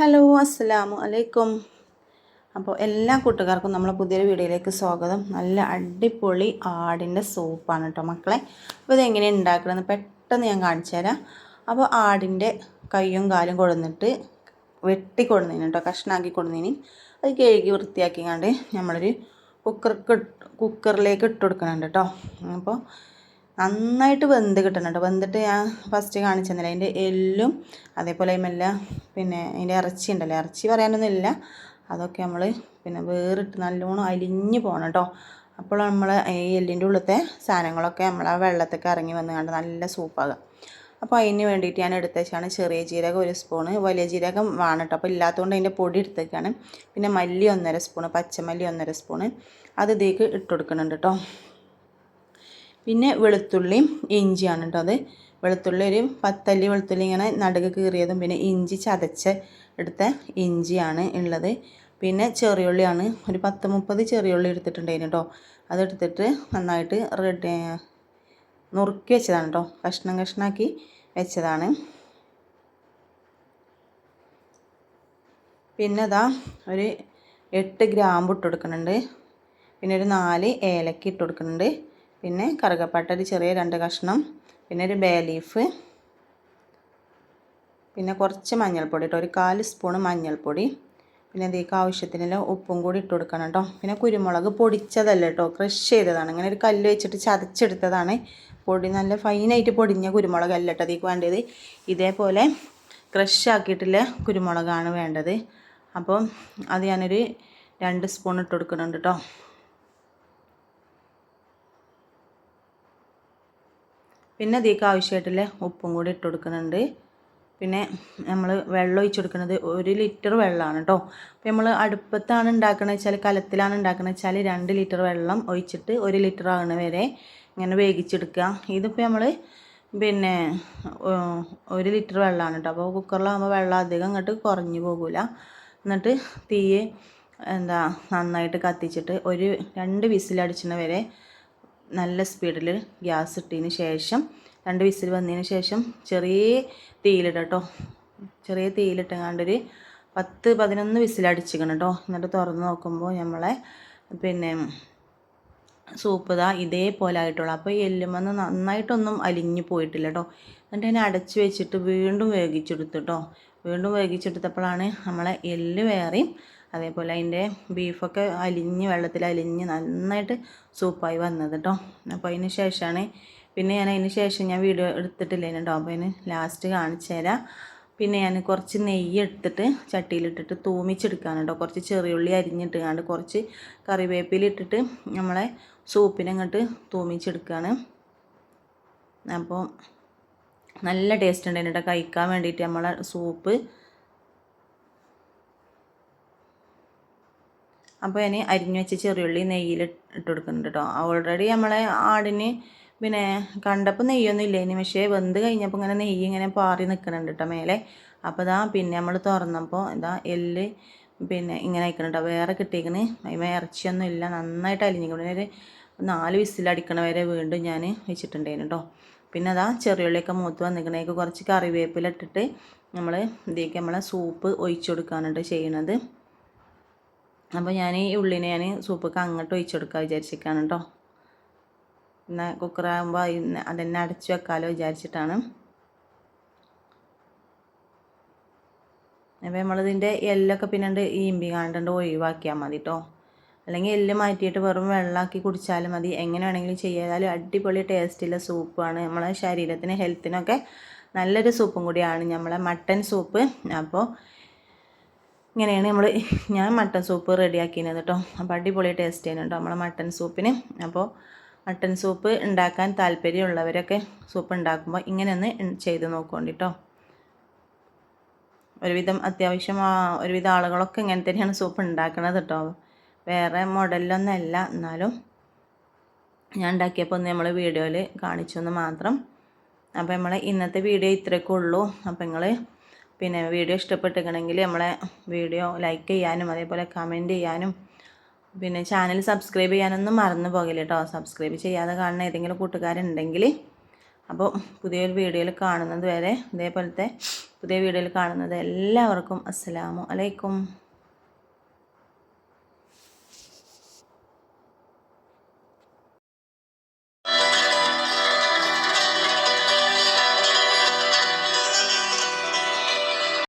Hello അസ്സലാമു അലൈക്കും. അപ്പോൾ എല്ലാ കൂട്ടുകാർക്കും നമ്മളെ പുതിയൊരു വീഡിയോയിലേക്ക് സ്വാഗതം. നല്ല അടിപൊളി ആടിന്റെ സൂപ്പാണ് കേട്ടോ മക്കളെ. അപ്പോൾ ഇതെങ്ങനെയാണ് ഉണ്ടാക്കണമെന്ന് പെട്ടെന്ന് ഞാൻ കാണിച്ചു തരാം. അപ്പോൾ ആടിന്റെ കയ്യും കാലും കൊടുന്നിട്ട് വെട്ടി കൊടുന്നതിന് കേട്ടോ കഷ്ണാക്കി കൊടുന്നതിന് അത് കഴുകി വൃത്തിയാക്കി കണ്ട് നമ്മളൊരു കുക്കർക്ക് കുക്കറിലേക്ക് ഇട്ട് കൊടുക്കണുണ്ട് കേട്ടോ അപ്പോൾ നന്നായിട്ട് വെന്ത് കിട്ടുന്നുണ്ട് വെന്തിട്ട് ഞാൻ ഫസ്റ്റ് കാണിച്ചു തന്നില്ല? അതിന്റെ എല്ലും അതേപോലെ അതിമല്ല പിന്നെ അതിന്റെ ഇറച്ചി ഉണ്ടല്ലോ. ഇറച്ചി പറയാനൊന്നുമില്ല. അതൊക്കെ നമ്മൾ പിന്നെ വേറിട്ട് നല്ലോണം അലിഞ്ഞ് പോകണം കേട്ടോ. അപ്പോൾ നമ്മൾ ഈ എല്ലിന്റെ ഉള്ളിലത്തെ സാധനങ്ങളൊക്കെ നമ്മൾ ആ വെള്ളത്തൊക്കെ ഇറങ്ങി വന്ന് കണ്ട് നല്ല സൂപ്പാകുക അപ്പോൾ അതിന് വേണ്ടിയിട്ട് ഞാൻ എടുത്തേച്ചാണ് ചെറിയ ജീരകം ഒരു സ്പൂണ് വലിയ ജീരകം വേണം കേട്ടോ. അപ്പോൾ ഇല്ലാത്തതുകൊണ്ട് അതിന്റെ പൊടി എടുത്തേക്കാണ്. പിന്നെ മല്ലി ഒന്നര സ്പൂണ് പച്ചമല്ലി ഒന്നര സ്പൂണ്. അത് ഇതിലേക്ക് ഇട്ട് കൊടുക്കുന്നുണ്ട് കേട്ടോ. പിന്നെ വെളുത്തുള്ളിയും ഇഞ്ചിയാണ് കേട്ടോ അത്. വെളുത്തുള്ളി ഒരു പത്തല്ലി വെളുത്തുള്ളി ഇങ്ങനെ നടുക് കീറിയതും പിന്നെ ഇഞ്ചി ചതച്ച് എടുത്ത ഇഞ്ചിയാണ് ഉള്ളത്. പിന്നെ ചെറിയുള്ളിയാണ് ഒരു പത്ത് മുപ്പത് ചെറിയുള്ളി എടുത്തിട്ടുണ്ടായിരുന്നു കേട്ടോ. അതെടുത്തിട്ട് നന്നായിട്ട് റെഡി നുറുക്കി വെച്ചതാണ് കേട്ടോ. കഷ്ണം കഷ്ണാക്കി വെച്ചതാണ്. പിന്നെ അതാ ഒരു എട്ട് ഗ്രാമ്പ് ഇട്ട് കൊടുക്കുന്നുണ്ട്. പിന്നെ ഒരു നാല് ഏലക്ക ഇട്ട് കൊടുക്കുന്നുണ്ട്. പിന്നെ കറുകപ്പട്ട ഒരു ചെറിയ രണ്ട് കഷ്ണം പിന്നെ ഒരു ബേ ലീഫ് പിന്നെ കുറച്ച് മഞ്ഞൾപ്പൊടി കേട്ടോ ഒരു കാൽ സ്പൂണ് മഞ്ഞൾപ്പൊടി പിന്നെ ഇതിലേക്ക് ആവശ്യത്തിനുള്ള ഉപ്പും കൂടി ഇട്ട് കൊടുക്കണം കേട്ടോ പിന്നെ കുരുമുളക് പൊടിച്ചതല്ല കേട്ടോ ക്രഷ് ചെയ്തതാണ്. ഇങ്ങനെ ഒരു കല്ല് വെച്ചിട്ട് ചതച്ചെടുത്തതാണ്. പൊടി നല്ല ഫൈനായിട്ട് പൊടിഞ്ഞ കുരുമുളകല്ല കേട്ടോ അതിലേക്ക് വേണ്ടത്. ഇതേപോലെ ക്രഷ് ആക്കിയിട്ടുള്ള കുരുമുളകാണ് വേണ്ടത്. അപ്പം അത് ഞാനൊരു രണ്ട് സ്പൂൺ ഇട്ട് കൊടുക്കുന്നുണ്ട് കേട്ടോ പിന്നെ അതിലേക്ക് ആവശ്യമായിട്ടുള്ള ഉപ്പും കൂടി ഇട്ട് കൊടുക്കുന്നുണ്ട്. പിന്നെ നമ്മൾ വെള്ളം ഒഴിച്ച് കൊടുക്കുന്നത് ഒരു ലിറ്റർ വെള്ളമാണ് കേട്ടോ. അപ്പോൾ നമ്മൾ അടുപ്പത്താണ് ഉണ്ടാക്കണത് വെച്ചാൽ കലത്തിലാണ് ഉണ്ടാക്കണത് വെച്ചാൽ രണ്ട് ലിറ്റർ വെള്ളം ഒഴിച്ചിട്ട് ഒരു ലിറ്റർ ആകുന്ന വരെ ഇങ്ങനെ വേവിച്ചെടുക്കുക. ഇതിപ്പോൾ നമ്മൾ പിന്നെ ഒരു ലിറ്റർ വെള്ളമാണ് കേട്ടോ. അപ്പോൾ കുക്കറിലാകുമ്പോൾ വെള്ളം അധികം അങ്ങോട്ട് കുറഞ്ഞു പോകില്ല എന്നിട്ട് തീയെ എന്താ നന്നായിട്ട് കത്തിച്ചിട്ട് ഒരു രണ്ട് വിസിലടിച്ചിന് വരെ നല്ല സ്പീഡിൽ ഗ്യാസ് ഇട്ടതിന് ശേഷം രണ്ട് വിസിൽ വന്നതിന് ശേഷം ചെറിയ തീയിലിട കേട്ടോ ചെറിയ തീയിലിട്ടങ്ങാണ്ടൊരു പത്ത് പതിനൊന്ന് വിസിലടിച്ചിക്കണം കേട്ടോ എന്നിട്ട് തുറന്ന് നോക്കുമ്പോൾ നമ്മളെ പിന്നെ സൂപ്പ് ഇതാ ഇതേപോലെ ആയിട്ടുള്ളൂ. അപ്പോൾ എല്ലുമെന്ന് നന്നായിട്ടൊന്നും അലിഞ്ഞു പോയിട്ടില്ല കേട്ടോ എന്നിട്ട് അതിനെ അടച്ചു വെച്ചിട്ട് വീണ്ടും വേവിച്ചെടുത്തു കേട്ടോ വീണ്ടും വേവിച്ചെടുത്തപ്പോഴാണ് നമ്മളെ എല്ല് വേറെയും അതേപോലെ അതിന്റെ ബീഫൊക്കെ അലിഞ്ഞ് വെള്ളത്തിൽ അലിഞ്ഞ് നന്നായിട്ട് സൂപ്പായി വന്നത് കേട്ടോ അപ്പോൾ അതിന് ശേഷമാണ് പിന്നെ ഞാൻ അതിന് ശേഷം ഞാൻ വീഡിയോ എടുത്തിട്ടില്ലേനു കേട്ടോ അപ്പോൾ അതിന് ലാസ്റ്റ് കാണിച്ചു തരാം. പിന്നെ ഞാൻ കുറച്ച് നെയ്യ് എടുത്തിട്ട് ചട്ടിയിലിട്ടിട്ട് തൂമിച്ചെടുക്കാണ് കേട്ടോ കുറച്ച് ചെറിയുള്ളി അരിഞ്ഞിട്ട് കണ്ട് കുറച്ച് കറിവേപ്പിലിട്ടിട്ട് നമ്മളെ സൂപ്പിനങ്ങോട്ട് തൂമിച്ചെടുക്കുകയാണ് അപ്പോൾ നല്ല ടേസ്റ്റ് ഉണ്ടായിരുന്നു കേട്ടോ കഴിക്കാൻ വേണ്ടിയിട്ട് നമ്മളെ സൂപ്പ് അപ്പോൾ ഞാൻ അരിഞ്ഞു വെച്ച ചെറിയുള്ളി നെയ്യിൽ ഇട്ട് കൊടുക്കുന്നുണ്ട് കേട്ടോ ഓൾറെഡി നമ്മളെ ആടിന് പിന്നെ കണ്ടപ്പോൾ നെയ്യൊന്നും ഇനി പക്ഷേ വെന്ത് കഴിഞ്ഞപ്പോൾ ഇങ്ങനെ നെയ്യ് ഇങ്ങനെ പാറി നിൽക്കുന്നുണ്ട് കേട്ടോ മേലെ. അപ്പോൾ ഇതാ പിന്നെ നമ്മൾ തുറന്നപ്പോൾ ഇതാ എല്ല് പിന്നെ ഇങ്ങനെ അയക്കണം വേറെ കിട്ടിയേക്കണ്. അതിമ ഇറച്ചിയൊന്നും ഇല്ല. നന്നായിട്ട് അലിഞ്ഞിക്കണം. ഒരു നാല് വിസിലടിക്കണ വരെ വീണ്ടും ഞാൻ വെച്ചിട്ടുണ്ടായിരുന്നു കേട്ടോ പിന്നെ അതാ ചെറിയുള്ളിയൊക്കെ മൂത്ത് വന്നിക്കണേക്ക് കുറച്ച് കറിവേപ്പില ഇട്ടിട്ട് നമ്മൾ ഇതിലേക്ക് നമ്മളെ സൂപ്പ് ഒഴിച്ചു കൊടുക്കാനായിട്ട് ചെയ്യണത്. അപ്പോൾ ഞാൻ ഈ ഉള്ളിനെ ഞാൻ സൂപ്പൊക്കെ അങ്ങോട്ട് ഒഴിച്ചു കൊടുക്കാൻ വിചാരിച്ചിരിക്കുകയാണ് കേട്ടോ എന്നാൽ കുക്കറാകുമ്പോൾ അതെന്നെ അടച്ചു വെക്കാമല്ലോ വിചാരിച്ചിട്ടാണ്. അപ്പോൾ നമ്മളിതിന്റെ എല്ലൊക്കെ പിന്നെ ഈമ്പി കാണ്ടണ്ട് ഒഴിവാക്കിയാൽ മതി കേട്ടോ അല്ലെങ്കിൽ എല്ല് മാറ്റിയിട്ട് വെറും വെള്ളമാക്കി കുടിച്ചാലും മതി. എങ്ങനെ വേണമെങ്കിലും ചെയ്യാലും അടിപൊളി ടേസ്റ്റുള്ള സൂപ്പാണ്. നമ്മളെ ശരീരത്തിന് ഹെൽത്തിനൊക്കെ നല്ലൊരു സൂപ്പും കൂടിയാണ് നമ്മളെ മട്ടൻ സൂപ്പ് അപ്പോൾ ഇങ്ങനെയാണ് നമ്മൾ ഞാൻ മട്ടൻ സൂപ്പ് റെഡിയാക്കിയത് കേട്ടോ. അപ്പോൾ അടിപൊളി ടേസ്റ്റ് ചെയ്യുന്നുണ്ട് നമ്മളെ മട്ടൻ സൂപ്പിന് അപ്പോൾ മട്ടൻ സൂപ്പ് ഉണ്ടാക്കാൻ താല്പര്യമുള്ളവരൊക്കെ സൂപ്പ് ഉണ്ടാക്കുമ്പോൾ ഇങ്ങനെ ഒന്ന് ചെയ്ത് നോക്കുകൊണ്ട് കേട്ടോ ഒരുവിധം അത്യാവശ്യം ഒരുവിധം ആളുകളൊക്കെ ഇങ്ങനെ തന്നെയാണ് സൂപ്പ് ഉണ്ടാക്കുന്നത് കേട്ടോ വേറെ മോഡലിലൊന്നല്ല എന്നാലും ഞാൻ ഉണ്ടാക്കിയപ്പോൾ ഒന്ന് നമ്മൾ വീഡിയോയിൽ കാണിച്ചു എന്ന് മാത്രം. അപ്പോൾ നമ്മൾ ഇന്നത്തെ വീഡിയോ ഇത്രയൊക്കെ ഉള്ളൂ. അപ്പോൾ നിങ്ങൾ പിന്നെ വീഡിയോ ഇഷ്ടപ്പെട്ടിരിക്കണമെങ്കിൽ നമ്മളെ വീഡിയോ ലൈക്ക് ചെയ്യാനും അതേപോലെ കമന്റ് ചെയ്യാനും. പിന്നെ ചാനൽ സബ്സ്ക്രൈബ് ചെയ്യാനൊന്നും മറന്നു പോകില്ല കേട്ടോ സബ്സ്ക്രൈബ് ചെയ്യാതെ കാണുന്ന ഏതെങ്കിലും കൂട്ടുകാരുണ്ടെങ്കിൽ അപ്പോൾ പുതിയൊരു വീഡിയോയിൽ കാണുന്നത് വരെ ഇതേപോലത്തെ പുതിയ വീഡിയോയിൽ കാണുന്നത് എല്ലാവർക്കും അസ്സലാമു അലൈക്കും.